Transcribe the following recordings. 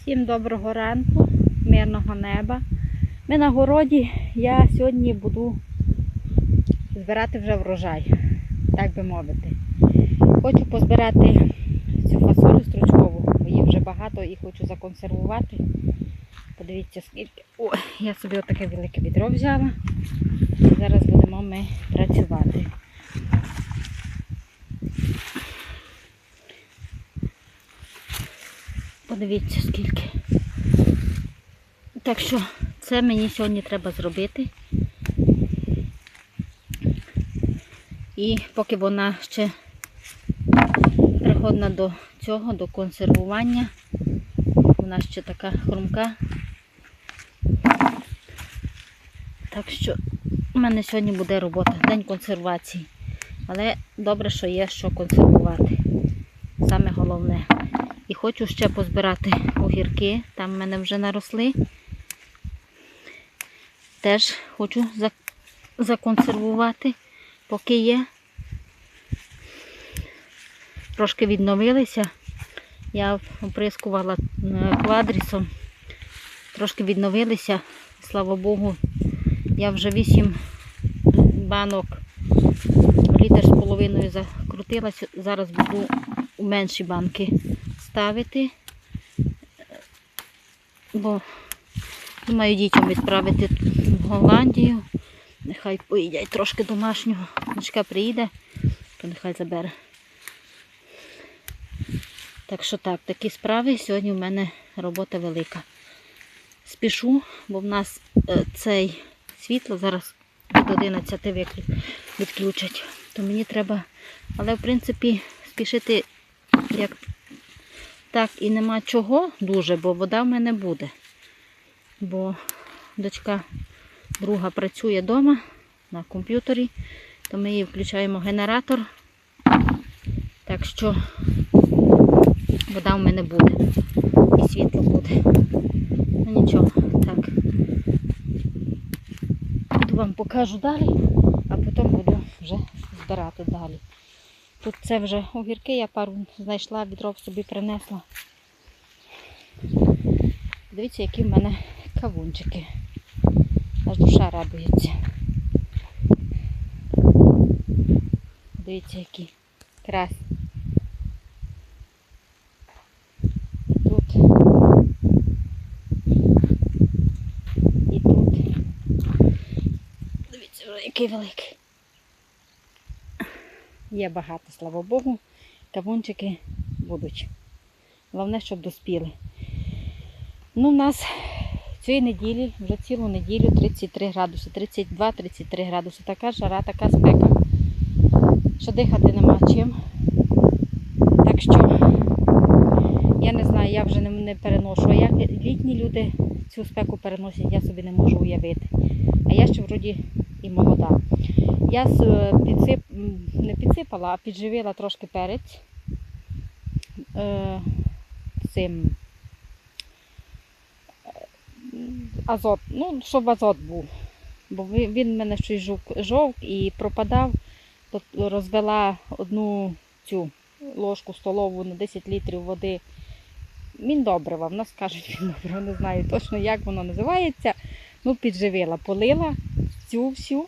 Всім доброго ранку, мирного неба. Ми на городі. Я сьогодні буду збирати вже врожай, так би мовити. Хочу позбирати цю фасолю стручкову, бо її вже багато і хочу законсервувати. Подивіться, скільки. О, я собі отаке велике відро взяла. Зараз будемо ми працювати. Подивіться скільки. Так що це мені сьогодні треба зробити. І поки вона ще приходна до цього, до консервування, вона ще така хрумка. Так що у мене сьогодні буде робота, день консервації. Але добре, що є що консервувати. Саме головне. І хочу ще позбирати огірки, там в мене вже наросли. Теж хочу законсервувати, поки є. Трошки відновилися. Я оприскувала е, квадрісом. Трошки відновилися. Слава Богу, я вже 8 банок літр з половиною закрутилася. Зараз буду у менші банки ставити, бо думаю дітям відправити в Голландію. Нехай поїдять трошки домашнього. Дочка приїде, то нехай забере. Так що так, такі справи. Сьогодні в мене робота велика. Спішу, бо в нас е, цей світло зараз від 11 виклю- відключать. То мені треба, але в принципі спішити як так і нема чого дуже, бо вода в мене буде. Бо дочка друга працює вдома на комп'ютері, то ми їй включаємо генератор. Так що вода в мене буде. І світло буде. Ну нічого, так. Піду вам покажу далі, а потім буду вже збирати далі. Тут це вже огірки, я пару знайшла, відро собі принесла. Дивіться, які в мене кавунчики. Аж душа радується. Дивіться, які красні. І тут. І тут. Дивіться, який великий. Є багато, слава Богу. Кавунчики будуть. Головне, щоб доспіли. Ну, у нас цієї неділі, вже цілу неділю 33 градуси, 32-33 градуси. Така жара, така спека, що дихати нема чим. Так що, я не знаю, я вже не, не переношу. А як літні люди цю спеку переносять, я собі не можу уявити. А я ще вроді і молода. Я е, підсип, не підсипала, а підживила трошки перець е, цим е, азот, ну, щоб азот був. Бо він в мене щось жовк, жовк і пропадав, то розвела одну цю ложку столову на 10 літрів води. Він добрива, в нас кажуть, він добрива, не знаю точно, як воно називається. Ну, підживила, полила цю всю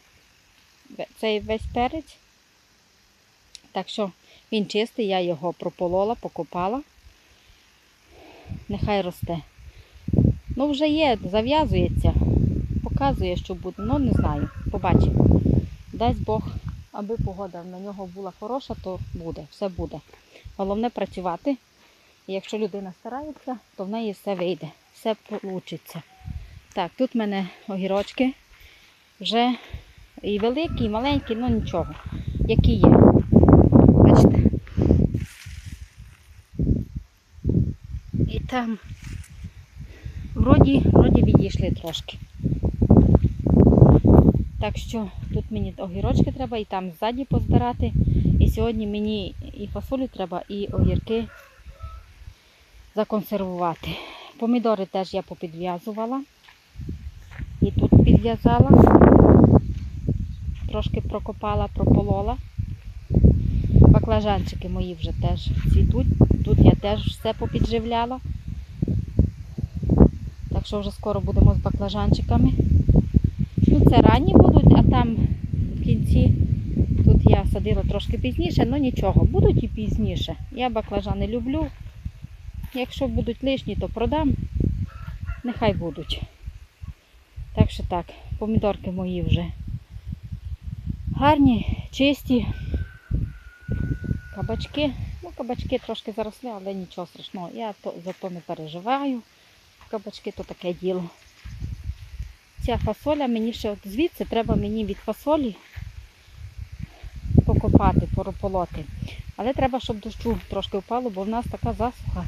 цей весь перець. Так що він чистий, я його прополола, покопала. Нехай росте. Ну, вже є, зав'язується. Показує, що буде. Ну, не знаю. Побачимо. Дасть Бог, аби погода на нього була хороша, то буде, все буде. Головне працювати. І якщо людина старається, то в неї все вийде, все вийде. Так, тут в мене огірочки вже і великі, і маленькі, ну нічого, які є. Бачите? І там вроді, вроді відійшли трошки. Так що тут мені огірочки треба і там ззаді позбирати. І сьогодні мені і фасолю треба, і огірки законсервувати. Помідори теж я попідв'язувала. І тут підв'язала. Трошки прокопала, прополола. Баклажанчики мої вже теж цвітуть. Тут я теж все попідживляла. Так що вже скоро будемо з баклажанчиками. Ну, це ранні будуть, а там в кінці тут я садила трошки пізніше, але нічого, будуть і пізніше. Я баклажани люблю. Якщо будуть лишні, то продам. Нехай будуть. Так що так, помідорки мої вже гарні, чисті. Кабачки. Ну, кабачки трошки заросли, але нічого страшного. Я то, за не переживаю. Кабачки то таке діло. Ця фасоля мені ще от звідси треба мені від фасолі покопати, порополоти. Але треба, щоб дощу трошки впало, бо в нас така засуха,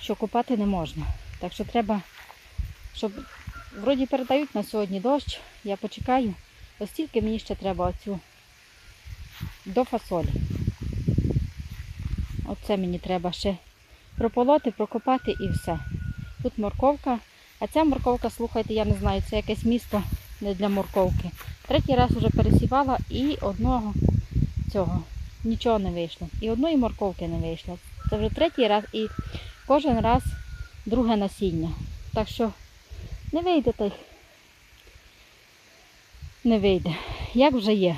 що копати не можна. Так що треба, щоб вроді передають на сьогодні дощ, я почекаю. Ось тільки мені ще треба оцю до фасолі. Оце мені треба ще прополоти, прокопати і все. Тут морковка. А ця морковка, слухайте, я не знаю, це якесь місто не для морковки. Третій раз вже пересівала і одного цього нічого не вийшло. І одної морковки не вийшло. Це вже третій раз і кожен раз друге насіння. Так що не вийде та й не вийде. Як вже є.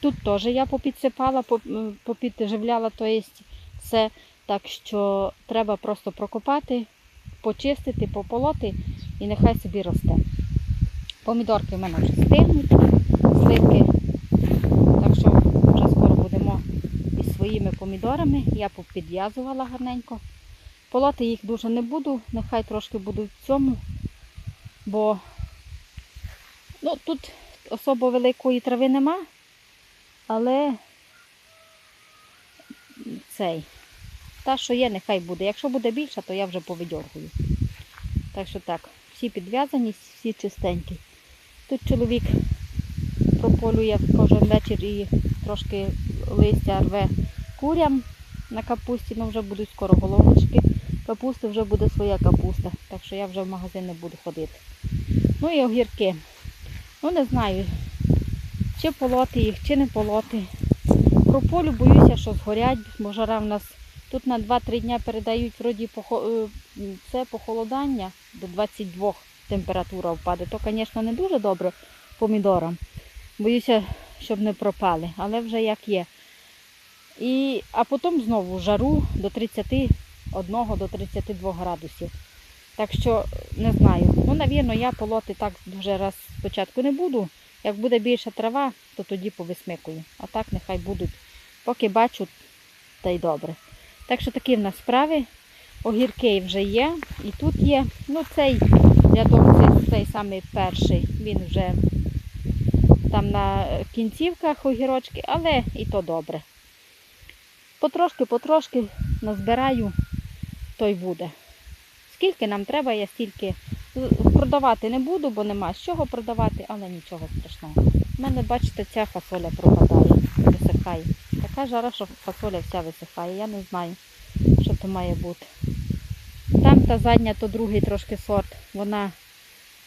Тут теж я попідсипала, попідживляла, то є все. Так що треба просто прокопати, почистити, пополоти і нехай собі росте. Помідорки в мене вже стигнуть, сливки. Так що вже скоро будемо із своїми помідорами. Я попідв'язувала гарненько. Полоти їх дуже не буду, нехай трошки будуть в цьому, бо ну, тут особо великої трави нема, але цей, та, що є, нехай буде. Якщо буде більше, то я вже повидьоргую. Так що так, всі підв'язані, всі чистенькі. Тут чоловік прополює кожен вечір і трошки листя рве курям на капусті, ну вже будуть скоро головочки. Капусти вже буде своя капуста, так що я вже в магазин не буду ходити. Ну і огірки. Ну не знаю, чи полоти їх, чи не полоти. Прополю боюся, що згорять, бо жара в нас тут на 2-3 дня передають вроді е, це похолодання до 22 температура впаде. То, звісно, не дуже добре помідорам. Боюся, щоб не пропали, але вже як є. І, а потім знову жару до 31 до 32 градусів. Так що не знаю. Ну, навірно, я полоти так вже раз спочатку не буду. Як буде більша трава, то тоді повисмикую. А так нехай будуть. Поки бачу, та й добре. Так що такі в нас справи. Огірки вже є. І тут є. Ну, цей рядок, цей, цей самий перший, він вже там на кінцівках огірочки, але і то добре. Потрошки, потрошки назбираю, то й буде. Скільки нам треба, я стільки продавати не буду, бо нема з чого продавати, але нічого страшного. У мене, бачите, ця фасоля пропадає, висихає. Така жара, що фасоля вся висихає. Я не знаю, що то має бути. Там та задня, то другий трошки сорт, вона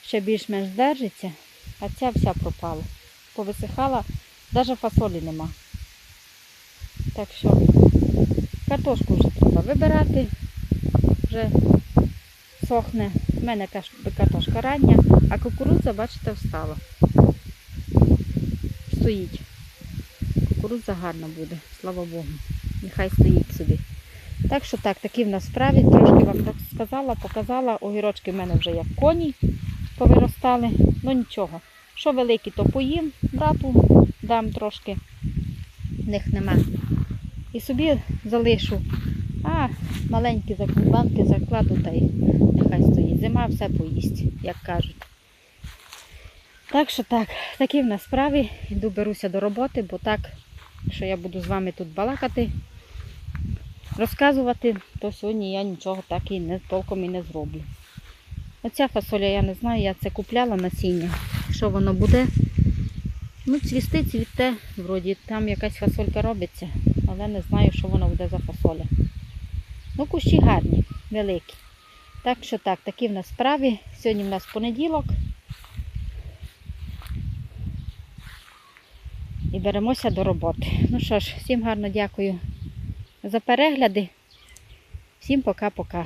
ще більш-менш держиться, а ця вся пропала. Повисихала, навіть фасолі нема. Так що картошку вже треба вибирати, вже сохне. У мене картошка рання, а кукурудза, бачите, встала. Стоїть. Кукурудза гарна буде, слава Богу. Нехай стоїть собі. Так що так, такі в нас справи. Трошки вам розказала, показала. Огірочки в мене вже як коні повиростали. Ну нічого. Що великі, то поїм, брату дам трошки. В них нема. І собі залишу. А маленькі банки закладу та й нехай стоїть. Зима все поїсть, як кажуть. Так що так, такі в нас справи. Йду беруся до роботи, бо так, що я буду з вами тут балакати, розказувати, то сьогодні я нічого так і не толком і не зроблю. Оця фасоля, я не знаю, я це купляла насіння. Що воно буде? Ну, цвісти, цвіте, вроді там якась фасолька робиться, але не знаю, що воно буде за фасоля. Ну, кущі гарні, великі. Так що так, такі в нас справи. Сьогодні в нас понеділок. І беремося до роботи. Ну що ж, всім гарно дякую за перегляди. Всім пока-пока.